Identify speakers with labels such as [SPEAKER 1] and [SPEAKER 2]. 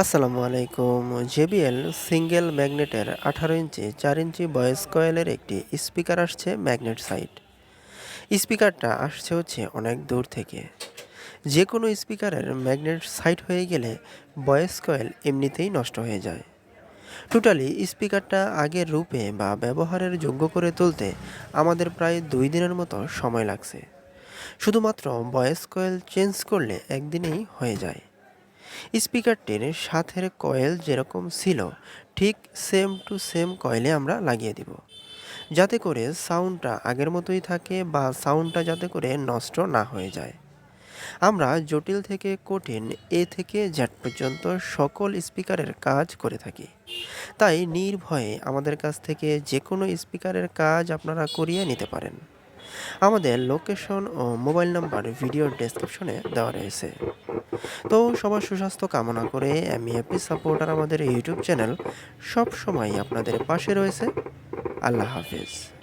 [SPEAKER 1] আসসালামু আলাইকুম। JBL single ম্যাগনেটের আঠারো ইঞ্চি, চার ইঞ্চি ভয়েস কয়েলের একটি স্পিকার আসছে ম্যাগনেট সাইট। স্পিকারটা আসছে হচ্ছে অনেক দূর থেকে। যে কোনো স্পিকারের ম্যাগনেট সাইট হয়ে গেলে ভয়েস কয়েল এমনিতেই নষ্ট হয়ে যায়। টোটালি স্পিকারটা আগের রূপে বা ব্যবহারের যোগ্য করে তুলতে আমাদের প্রায় দুই দিনের মতো সময় লাগছে। শুধুমাত্র ভয়েস কয়েল চেঞ্জ করলে একদিনেই হয়ে যায়। স্পিকারটির সাথের কয়েল যেরকম ছিল, ঠিক সেম টু সেম কয়েলে আমরা লাগিয়ে দিব। যাতে করে সাউন্ডটা আগের মতোই থাকে বা সাউন্ডটা যাতে করে নষ্ট না হয়ে যায়। আমরা জটিল থেকে কঠিন, এ থেকে জ্যাট পর্যন্ত সকল স্পিকারের কাজ করে থাকি। তাই নির্ভয়ে আমাদের কাছ থেকে যে কোনো স্পিকারের কাজ আপনারা করিয়ে নিতে পারেন। আমাদের লোকেশন ও মোবাইল নাম্বার ভিডিও ডেসক্রিপশনে দেওয়া রয়েছে। তো সবার সুস্বাস্থ্য কামনা করে আমি হ্যাপি সাপোর্টার আমাদের ইউটিউব চ্যানেল সব সময় আপনাদের পাশে রয়েছে। আল্লাহ হাফিজ।